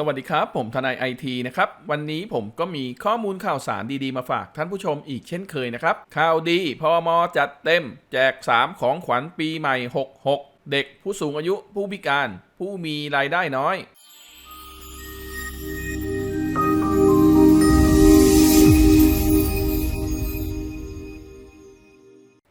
สวัสดีครับ ผมทนายไอทีนะครับ วันนี้ผมก็มีข้อมูลข่าวสารดีๆ มาฝากท่านผู้ชมอีกเช่นเคยนะครับ ข่าวดีพอมอจัดเต็ม แจก 3 ของขวัญปีใหม่ 66 เด็กผู้สูงอายุผู้พิการ ผู้มีรายได้น้อย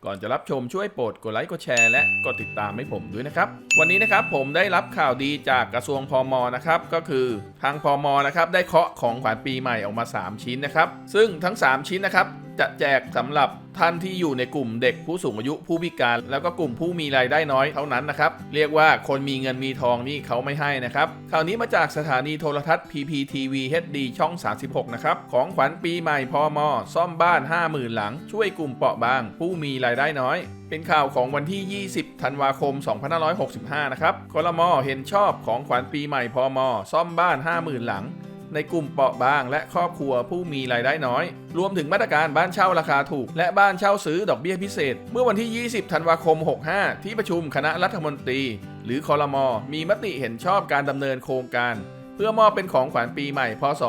ก่อนจะรับชมช่วยโปรดกดไลค์กดแชร์และกดติดตามให้ผมด้วยนะครับ วันนี้นะครับผมได้รับข่าวดีจากกระทรวงพอมนะครับก็คือทางพอมนะครับได้เคาะของขวัญปีใหม่ออกมา 3 ชิ้นนะครับ ซึ่งทั้ง 3 ชิ้นนะครับ จะแจกสำหรับท่านที่อยู่ในกลุ่มเด็กผู้สูงอายุผู้พิการ แล้วก็กลุ่มผู้มีรายได้น้อยเท่านั้นนะครับ เรียกว่าคนมีเงินมีทองนี่เขาไม่ให้นะครับ ข่าวนี้มาจากสถานีโทรทัศน์ PPTV HD ช่อง 36 นะครับ ของขวัญปีใหม่พอมซ่อมบ้าน 50,000 หลัง ช่วยกลุ่มเปราะบาง ผู้มีรายได้น้อย เป็นข่าวของวันที่ 20 ธันวาคม 2565 นะครับคอรมอเห็นชอบของขวัญปีใหม่พอมซ่อมบ้าน 50,000 หลัง ในกลุ่มเปราะบาง และครอบครัวผู้มีรายได้น้อย รวมถึงมาตรการบ้านเช่าราคาถูก และบ้านเช่าซื้อดอกเบี้ยพิเศษ เมื่อวันที่ 20 ธันวาคม 65 ที่ประชุมคณะรัฐมนตรี หรือคอรมอมีมติเห็นชอบการดำเนินโครงการเพื่อมอบเป็นของขวัญปีใหม่ พศ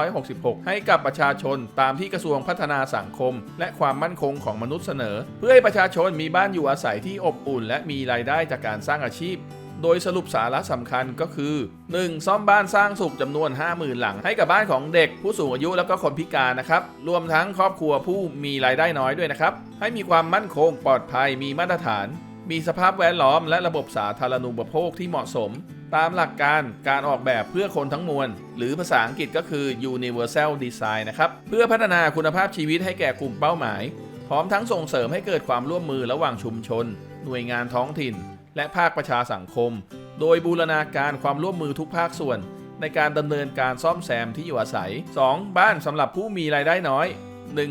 2566 ให้กับประชาชนตามที่กระทรวงพัฒนาสังคม และความมั่นคงของมนุษย์เสนอ เพื่อให้ประชาชนมีบ้านอยู่อาศัยที่อบอุ่น และมีรายได้จากการสร้างอาชีพ โดยสรุปสาระสำคัญก็คือ 1. ซ่อมบ้านสร้างสุขจำนวน 50,000 หลัง ให้กับบ้านของเด็กผู้สูงอายุแล้วก็คนพิการนะครับ รวมทั้งครอบครัวผู้มีรายได้น้อยด้วยนะครับ ให้มีความมั่นคงปลอดภัยมีมาตรฐาน มีสภาพแวดล้อมและระบบสาธารณูปโภคที่เหมาะสม ตามหลักการการออกแบบเพื่อคนทั้งมวล หรือภาษาอังกฤษก็คือ universal design นะครับเพื่อพัฒนาคุณภาพชีวิตให้แก่กลุ่มเป้าหมาย พร้อมทั้งส่งเสริมให้เกิดความร่วมมือระหว่างชุมชน หน่วยงานท้องถิ่น และภาคประชาสังคม โดยบูรณาการความร่วมมือทุกภาคส่วน ในการดำเนินการซ่อมแซมที่อยู่อาศัย 2. บ้านสำหรับผู้มีรายได้น้อย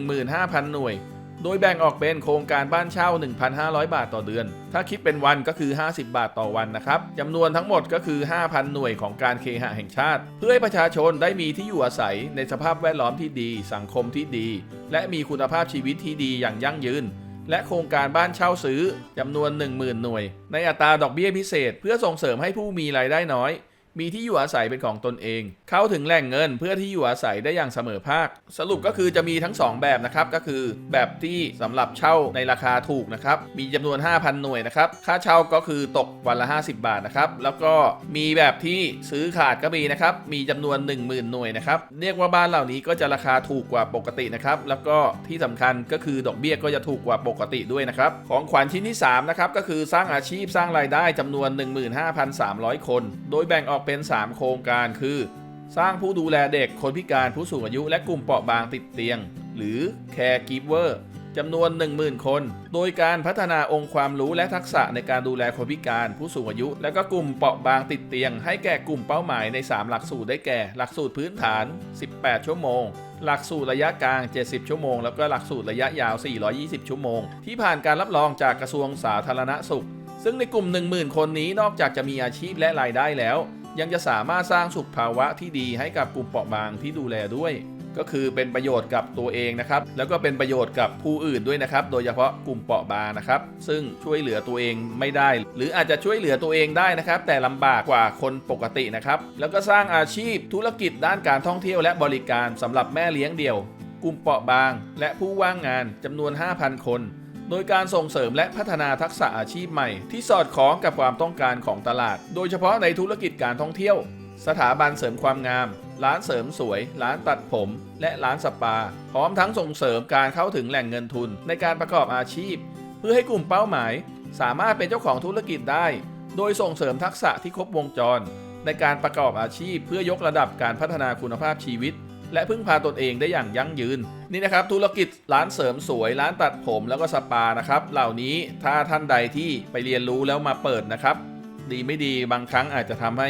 15,000 หน่วย โดยแบ่งออกเป็นโครงการบ้านเช่า 1,500 บาทต่อเดือน ถ้าคิดเป็นวันก็คือ 50 บาทต่อวันนะครับจำนวนทั้งหมดก็คือ 5,000 หน่วยของการเคหะแห่งชาติ เพื่อให้ประชาชนได้มีที่อยู่อาศัยในสภาพแวดล้อมที่ดี สังคมที่ดี และมีคุณภาพชีวิตที่ดีอย่างยั่งยืน และโครงการบ้านเช่าซื้อจำนวน 10,000 หน่วย ในอัตราดอกเบี้ยพิเศษ เพื่อส่งเสริมให้ผู้มีรายได้น้อย มีที่อยู่อาศัยเป็นของตนเอง เข้าถึงแหล่งเงินเพื่อที่อยู่อาศัยได้อย่างเสมอภาค สรุปก็คือจะมีทั้ง 2 แบบนะครับ ก็คือแบบที่สำหรับเช่าในราคาถูกนะครับ มีจำนวน 5,000 หน่วยนะครับ ค่าเช่าก็คือตกวันละ 50 บาทนะครับ แล้วก็มีแบบที่ซื้อขาดก็มีนะครับ มีจำนวน 10,000 หน่วยนะครับ เรียกว่าบ้านเหล่านี้ก็จะราคาถูกกว่าปกตินะครับ แล้วก็ที่สำคัญก็คือดอกเบี้ยก็จะถูกกว่าปกติด้วยนะครับ ของขวัญชิ้นที่3นะครับ ก็คือสร้างอาชีพสร้างรายได้จำนวน 15,300 คน โดยแบ่งออกเป็น 3 โครงการคือ สร้างผู้ดูแลเด็กคนพิการผู้สูงอายุ และกลุ่มเปราะบางติดเตียง หรือ Caregiver จำนวน 10,000 คน โดยการพัฒนาองค์ความรู้และทักษะในการดูแลคนพิการผู้สูงอายุ และก็กลุ่มเปราะบางติดเตียง ให้แก่กลุ่มเป้าหมายใน 3 หลักสูตรได้แก่ หลักสูตรพื้นฐาน 18 ชั่วโมง หลักสูตรระยะกลาง 70 ชั่วโมง แล้วก็หลักสูตรระยะยาว 420 ชั่วโมง ที่ผ่านการรับรองจากกระทรวงสาธารณสุข ซึ่งในกลุ่ม 10,000 คนนี้นอกจากจะมีอาชีพและรายได้แล้ว ยังจะสามารถสร้างสุขภาวะที่ดีให้กับกลุ่มเปราะบางที่ดูแลด้วย ก็คือเป็นประโยชน์กับตัวเองนะครับ แล้วก็เป็นประโยชน์กับผู้อื่นด้วยนะครับ โดยเฉพาะกลุ่มเปราะบางนะครับ ซึ่งช่วยเหลือตัวเองไม่ได้ หรืออาจจะช่วยเหลือตัวเองได้นะครับ แต่ลำบากกว่าคนปกตินะครับ แล้วก็สร้างอาชีพธุรกิจด้านการท่องเที่ยวและบริการสำหรับแม่เลี้ยงเดี่ยว กลุ่มเปราะบาง และผู้ว่างงานจำนวน 5,000 คน โดยการส่งเสริมและพัฒนาทักษะอาชีพใหม่ ที่สอดคล้องกับความต้องการของตลาด โดยเฉพาะในธุรกิจการท่องเที่ยว สถาบันเสริมความงาม ร้านเสริมสวย ร้านตัดผม และร้านสปา พร้อมทั้งส่งเสริมการเข้าถึงแหล่งเงินทุนในการประกอบอาชีพ เพื่อให้กลุ่มเป้าหมาย สามารถเป็นเจ้าของธุรกิจได้ โดยส่งเสริมทักษะที่ครบวงจร ในการประกอบอาชีพ เพื่อยกระดับการพัฒนาคุณภาพชีวิต และพึ่งพาตนเองได้อย่างยั่งยืน นี่นะครับธุรกิจร้านเสริมสวย ร้านตัดผมแล้วก็สปานะครับ เหล่านี้ถ้าท่านใดที่ไปเรียนรู้แล้วมาเปิดนะครับ ดีไม่ดีบางครั้งอาจจะทำให้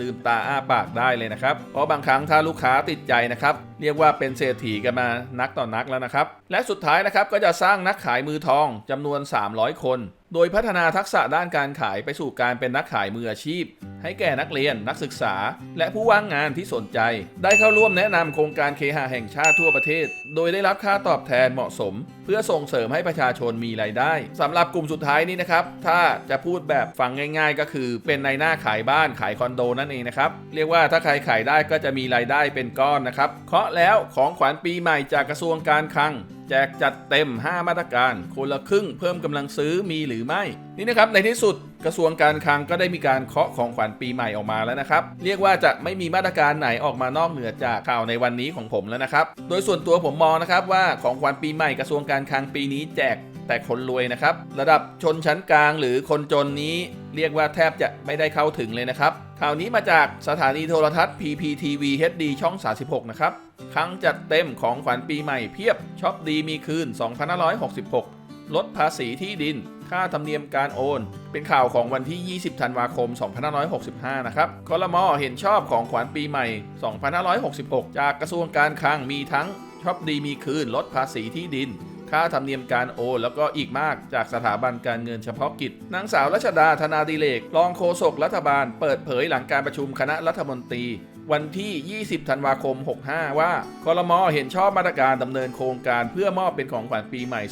ลืมตาอ้าปากได้เลยนะครับ เพราะบางครั้งถ้าลูกค้าติดใจนะครับ เรียกว่าเป็นเศรษฐีกันมานักต่อนักแล้วนะครับ และสุดท้ายนะครับก็จะสร้างนักขายมือทองจำนวน 300 คน โดยพัฒนาทักษะด้านการขายไปสู่การเป็นนักขายมืออาชีพ ให้แก่นักเรียน นักศึกษา และผู้ว่างงานที่สนใจ ได้เข้าร่วมแนะนำโครงการเคหะแห่งชาติทั่วประเทศ โดยได้รับค่าตอบแทนเหมาะสม เพื่อส่งเสริมให้ประชาชนมีรายได้สำหรับกลุ่มสุดท้ายนี้นะครับ ถ้าจะพูดแบบฟังง่าย ๆ ก็คือเป็นในหน้าขายบ้านขายคอนโดนั่นเองนะครับเรียกว่าถ้าใครขายได้ก็จะมีรายได้เป็นก้อนนะครับเคาะแล้วของขวัญปีใหม่จากกระทรวงการคลัง แจกจัดเต็ม 5 มาตรการ คนละครึ่งเพิ่มกำลังซื้อมีหรือไม่ นี่นะครับในที่สุดกระทรวงการคลังก็ได้มีการเคาะของขวัญปีใหม่ออกมาแล้วนะครับ เรียกว่าจะไม่มีมาตรการไหนออกมานอกเหนือจากข่าวในวันนี้ของผมแล้วนะครับ โดยส่วนตัวผมมองนะครับว่าของขวัญปีใหม่กระทรวงการคลังปีนี้แจกแต่คนรวยนะครับ ระดับชนชั้นกลางหรือคนจนนี้เรียกว่าแทบจะไม่ได้เข้าถึงเลยนะครับข่าวนี้มาจากสถานีโทรทัศน์ PPTV HD ช่อง 36 นะครับ ครั้งจัดเต็มของขวัญปีใหม่เพียบช็อปดีมีคืน 2566 ลดภาษีที่ดิน ค่าธรรมเนียมการโอน เป็นข่าวของวันที่ 20 ธันวาคม 2565 นะครับคอรมอเห็นชอบของขวัญปีใหม่ 2566 จากกระทรวงการคลังมีทั้งช็อปดีมีคืน ลดภาษีที่ดินค่าธรรมเนียมการโอนแล้วก็อีกมากจากสถาบันการเงินเฉพาะกิจ นางสาวรัชดาธนาดิเลก รองโฆษกรัฐบาล เปิดเผยหลังการประชุมคณะรัฐมนตรี วันที่ 20 ธันวาคม 65 ว่าคอรมอเห็นชอบมาตรการดำเนินโครงการเพื่อมอบเป็นของขวัญปีใหม่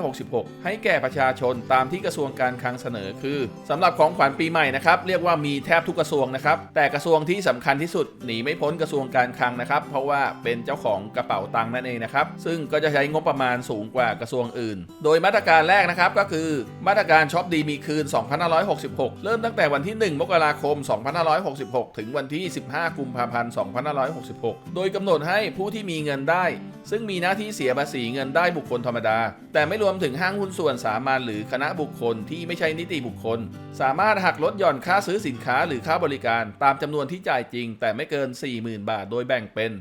2566 ให้แก่ประชาชนตามที่กระทรวงการคลังเสนอคือสำหรับของขวัญปีใหม่นะครับ เรียกว่ามีแทบทุกกระทรวงนะครับ แต่กระทรวงที่สำคัญที่สุดหนีไม่พ้นกระทรวงการคลังนะครับ เพราะว่าเป็นเจ้าของกระเป๋าตังค์นั่นเองนะครับ ซึ่งก็จะใช้งบประมาณสูงกว่ากระทรวงอื่น โดยมาตรการแรกนะครับก็คือมาตรการช็อปดีมีคืน 2566 เริ่มตั้งแต่วันที่ 1 มกราคม 2566 ถึงวันที่ 15 กุมภาพันธ์ 2566 โดยกำหนดให้ผู้ที่มีเงินได้ ซึ่งมีหน้าที่เสียภาษีเงินได้บุคคลธรรมดา แต่ไม่รวมถึงห้างหุ้นส่วนสามัญหรือคณะบุคคลที่ไม่ใช่นิติบุคคล สามารถหักลดหย่อนค่าซื้อสินค้าหรือค่าบริการ ตามจำนวนที่จ่ายจริง แต่ไม่เกิน 40,000 บาท โดยแบ่งเป็น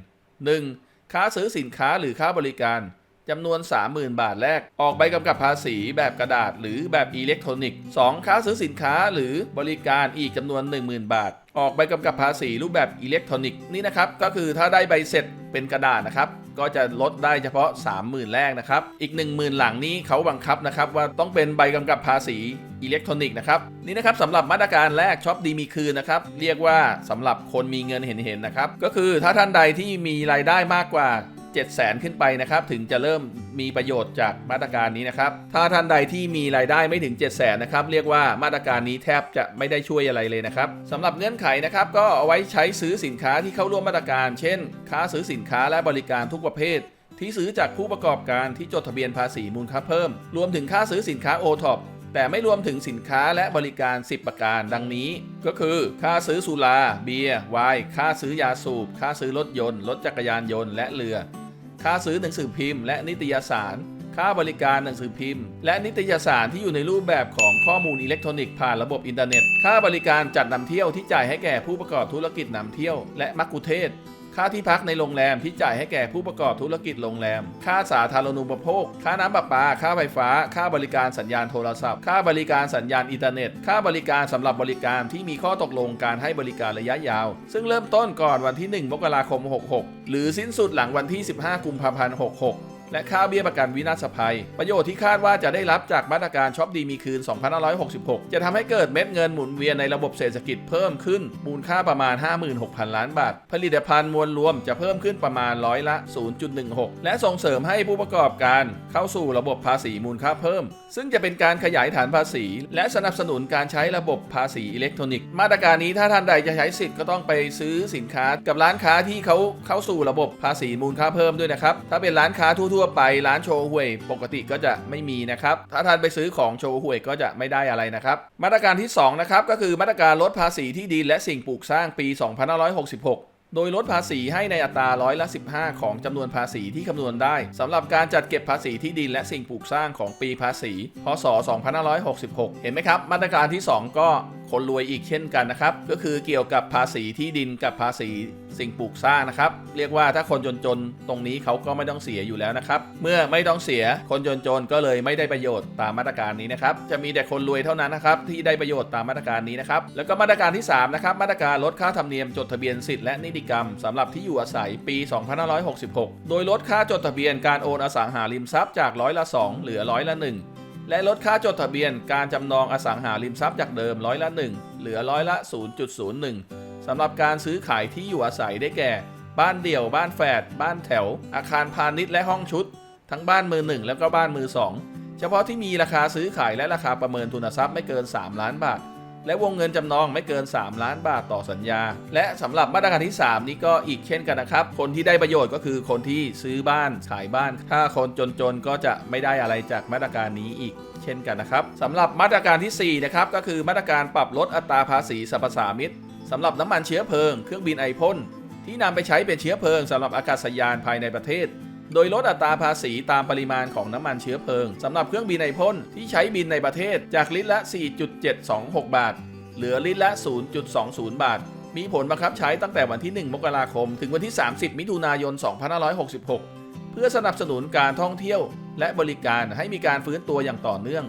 1. ค่าซื้อสินค้าหรือค่าบริการจำนวน 30,000 บาทแรก ออกใบกำกับภาษีแบบกระดาษหรือแบบอิเล็กทรอนิกส์ 2. ค่าซื้อสินค้าหรือบริการอีกจำนวน 10,000 บาท ออกใบกำกับภาษีรูปแบบอิเล็กทรอนิกส์นี่นะครับ ก็คือถ้าได้ใบเสร็จเป็นกระดาษนะครับ ก็จะลดได้เฉพาะ 30,000 แรกนะครับ อีก 10,000 หลังนี้เขาบังคับนะครับ ว่าต้องเป็นใบกำกับภาษีอิเล็กทรอนิกส์นะครับนี่นะครับสำหรับมาตรการแรกช็อปดีมีคืนนะครับเรียกว่าสำหรับคนมีเงินเห็นๆนะครับก็คือถ้าท่านใดที่มีรายได้มากกว่า 7 0 0 0 0 ขึ้นไปนะครับ ถึงจะเริ่มมีประโยชน์จากมาตรการนี้นะครับ ถ้าท่านใดที่มีรายได้ไม่ถึง 7 0 0 0 0 0นะครับ เรียกว่ามาตรการนี้แทบจะไม่ได้ช่วยอะไรเลยนะครับสำหรับเงื่อนไขนะครับ ก็เอาไว้ใช้ซื้อสินค้าที่เข้าร่วมมาตรการ เช่นค่าซื้อสินค้าและบริการทุกประเภท ที่ซื้อจากผู้ประกอบการที่จดทะเบียนภาษีมูลค่าเพิ่ม รวมถึงค่าซื้อสินค้าโอท็อปแต่ไม่รวมถึงสินค้าและบริการ 10 ประการดังนี้ ก็คือ ค่าซื้อสุรา เบียร์ ไวน์ ค่าซื้อยาสูบ ค่าซื้อรถยนต์ รถจักรยานยนต์ และเรือ ค่าซื้อหนังสือพิมพ์และนิตยสาร ค่าบริการหนังสือพิมพ์ และนิตยสารที่อยู่ในรูปแบบของข้อมูลอิเล็กทรอนิกส์ผ่านระบบอินเทอร์เน็ต ค่าบริการจัดนำเที่ยวที่จ่ายให้แก่ผู้ประกอบธุรกิจนำเที่ยว และมักคุเทศ ค่าที่พักในโรงแรมที่จ่ายให้แก่ผู้ประกอบธุรกิจโรงแรม ค่าสาธารณูปโภค ค่าน้ำประปา ค่าไฟฟ้า ค่าบริการสัญญาณโทรศัพท์ ค่าบริการสัญญาณอินเทอร์เน็ต ค่าบริการสำหรับบริการที่มีข้อตกลงการให้บริการระยะยาว ซึ่งเริ่มต้นก่อนวันที่ 1 มกราคม 66 หรือสิ้นสุดหลังวันที่ 15 กุมภาพันธ์ 66 และค่าเบี้ยประกันวินาศภัย ประโยชน์ที่คาดว่าจะได้รับจากมาตรการช็อปดีมีคืน 2566 จะทำให้เกิดเม็ดเงินหมุนเวียนในระบบเศรษฐกิจเพิ่มขึ้น มูลค่าประมาณ 56,000 ล้านบาท ผลิตภัณฑ์มวลรวมจะเพิ่มขึ้นประมาณร้อยละ 0.16 และส่งเสริมให้ผู้ประกอบการเข้าสู่ระบบภาษีมูลค่าเพิ่ม ซึ่งจะเป็นการขยายฐานภาษี และสนับสนุนการใช้ระบบภาษีอิเล็กทรอนิกส์ มาตรการนี้ถ้าท่านใดจะใช้สิทธิ์ก็ต้องไปซื้อสินค้ากับร้านค้าที่เขาเข้าสู่ระบบภาษีมูลค่าเพิ่มด้วยนะครับ ถ้าเป็นร้านค้าทั่วๆไปร้านโชว์หวย ปกติก็จะไม่มีนะครับ ถ้าท่านไปซื้อของโชว์หวยก็จะไม่ได้อะไรนะครับ มาตรการที่สองนะครับก็คือมาตรการลดภาษีที่ดินและสิ่งปลูกสร้างปี 2566โดยลดภาษีให้ในอัตราร้อยละ 15 ของจำนวนภาษีที่คำนวณได้สำหรับการจัดเก็บภาษีที่ดินและสิ่งปลูกสร้างของปีภาษี พศ 2566 เห็นไหมครับ มาตรการที่ 2 ก็คนรวยอีกเช่นกันนะครับ ก็คือเกี่ยวกับภาษีที่ดินกับภาษี สิ่งปลูกสร้างนะครับ เรียกว่าถ้าคนจนๆ ตรงนี้เขาก็ไม่ต้องเสียอยู่แล้วนะครับ เมื่อไม่ต้องเสียคนจนๆ ก็เลยไม่ได้ประโยชน์ตามมาตรการนี้นะครับ จะมีแต่คนรวยเท่านั้นนะครับที่ได้ประโยชน์ตามมาตรการนี้นะครับ แล้วก็มาตรการที่3นะครับ มาตรการลดค่าธรรมเนียมจดทะเบียนสิทธิ์และนิติกรรมสำหรับที่อยู่อาศัยปี 2566 โดยลดค่าจดทะเบียนการโอนอสังหาริมทรัพย์จากร้อยละ 2 เหลือร้อยละ 1 และลดค่าจดทะเบียนการจำนองอสังหาริมทรัพย์จากเดิมร้อยละ 1 เหลือร้อยละ 0.01 สำหรับการซื้อขายที่อยู่อาศัยได้แก่ บ้านเดี่ยว บ้านแฝดบ้านแถว อาคารพาณิชย์และห้องชุด ทั้งบ้านมือหนึ่งแล้วก็บ้านมือสองเฉพาะที่มีราคาซื้อขายและราคาประเมินทุนทรัพย์ไม่เกิน 3 ล้านบาท และวงเงินจำนองไม่เกิน 3 ล้านบาทต่อสัญญา และสำหรับมาตรการที่ 3 นี้ก็อีกเช่นกันนะครับ คนที่ได้ประโยชน์ก็คือคนที่ซื้อบ้านขายบ้าน ถ้าคนจนๆก็จะไม่ได้อะไรจากมาตรการนี้อีกเช่นกันนะครับสำหรับมาตรการทีสี่4นะครับก็คือมาตรการปรับลดอัตราภาษีสรรพสามิต สำหรับน้ำมันเชื้อเพลิงเครื่องบินไอพ่นที่นำไปใช้เป็นเชื้อเพลิงสำหรับอากาศยานภายในประเทศ โดยลดอัตราภาษีตามปริมาณของน้ำมันเชื้อเพลิงสำหรับเครื่องบินไอพ่นที่ใช้บินในประเทศจากลิตรละ 4.726 บาท เหลือลิตรละ 0.20 บาท มีผลบังคับใช้ตั้งแต่วันที่ 1 มกราคม ถึงวันที่ 30 มิถุนายน 2566 เพื่อสนับสนุนการท่องเที่ยว และบริการให้มีการฟื้นตัวอย่างต่อเนื่อง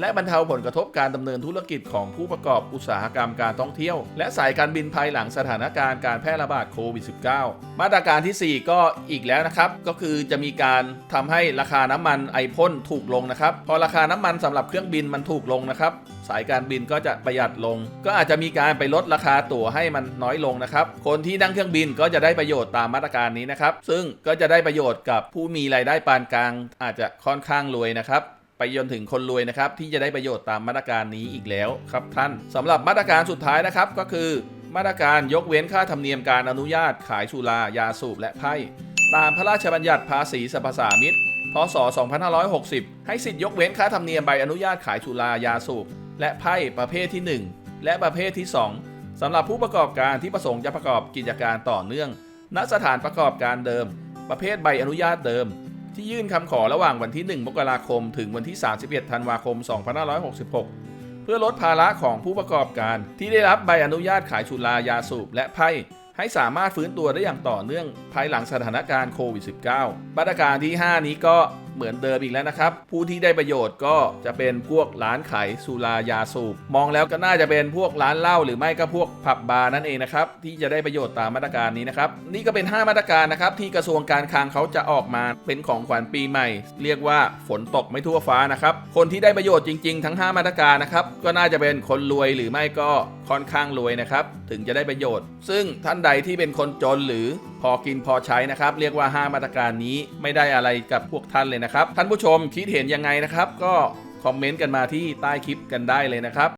และบรรเทาผลกระทบการดำเนินธุรกิจของผู้ประกอบอุตสาหกรรมการท่องเที่ยว และสายการบินภายหลังสถานการณ์การแพร่ระบาดโควิด -19 มาตรการทีสี่4 ก็อีกแล้วนะครับ ก็คือจะมีการทำให้ราคาน้ำมันไอพ่นถูกลงนะครับ พอราคาน้ำมันสำหรับเครื่องบินมันถูกลงนะครับ สายการบินก็จะประหยัดลง ก็อาจจะมีการไปลดราคาตั๋วให้มันน้อยลงนะครับ คนที่นั่งเครื่องบินก็จะได้ประโยชน์ตามมาตรการนี้นะครับ ซึ่งก็จะได้ประโยชน์กับผู้มีรายได้ปานกลาง อาจจะค่อนข้างรวยนะครับ จนถึงคนรวยนะครับที่จะได้ประโยชน์ตามมาตรการนี้อีกแล้วครับท่านสำหรับมาตรการสุดท้ายนะครับก็คือ มาตรการยกเว้นค่าธรรมเนียมการอนุญาตขายสุรายาสูบและไพ่ตามพระราชบัญญัติภาษีสรรพสามิตพศ 2560 ให้สิทธิยกเว้นค่าธรรมเนียมใบอนุญาตขายสุรายาสูบและไพ่ประเภทที่ 1 และประเภทที่ 2สำหรับผู้ประกอบการที่ประสงค์จะประกอบกิจการต่อเนื่อง ณสถานประกอบการเดิม ประเภทใบอนุญาตเดิม ที่ยื่นคำขอระหว่างวันที่ 1 มกราคม ถึงวันที่ 31 ธันวาคม 2566 เพื่อลดภาระของผู้ประกอบการ ที่ได้รับใบอนุญาตขายชุรายาสูบและไพ่ให้สามารถฟื้นตัวได้อย่างต่อเนื่องภายหลังสถานการณ์โควิด -19 มาตรการที่ 5 นี้ก็ เหมือนเดิมอีกแล้วนะครับ ผู้ที่ได้ประโยชน์ก็จะเป็นพวกร้านขายสุรายาสูบ มองแล้วก็น่าจะเป็นพวกร้านเหล้าหรือไม่ก็พวกผับบาร์นั่นเองนะครับที่จะได้ประโยชน์ตามมาตรการนี้นะครับนี่ก็เป็น 5 มาตรการนะครับที่กระทรวงการคลังเขาจะออกมาเป็นของขวัญปีใหม่ เรียกว่าฝนตกไม่ทั่วฟ้านะครับคนที่ได้ประโยชน์จริง ๆ ทั้ง 5 มาตรการนะครับก็น่าจะเป็นคนรวยหรือไม่ก็ค่อนข้างรวยนะครับถึงจะได้ประโยชน์ ซึ่งท่านใดที่เป็นคนจนหรือ พอกินพอใช้นะครับ เรียกว่า 5 มาตรการนี้ไม่ได้อะไรกับพวกท่านเลยนะครับ ท่านผู้ชมคิดเห็นยังไงนะครับ ก็คอมเมนต์กันมาที่ใต้คลิปกันได้เลยนะครับ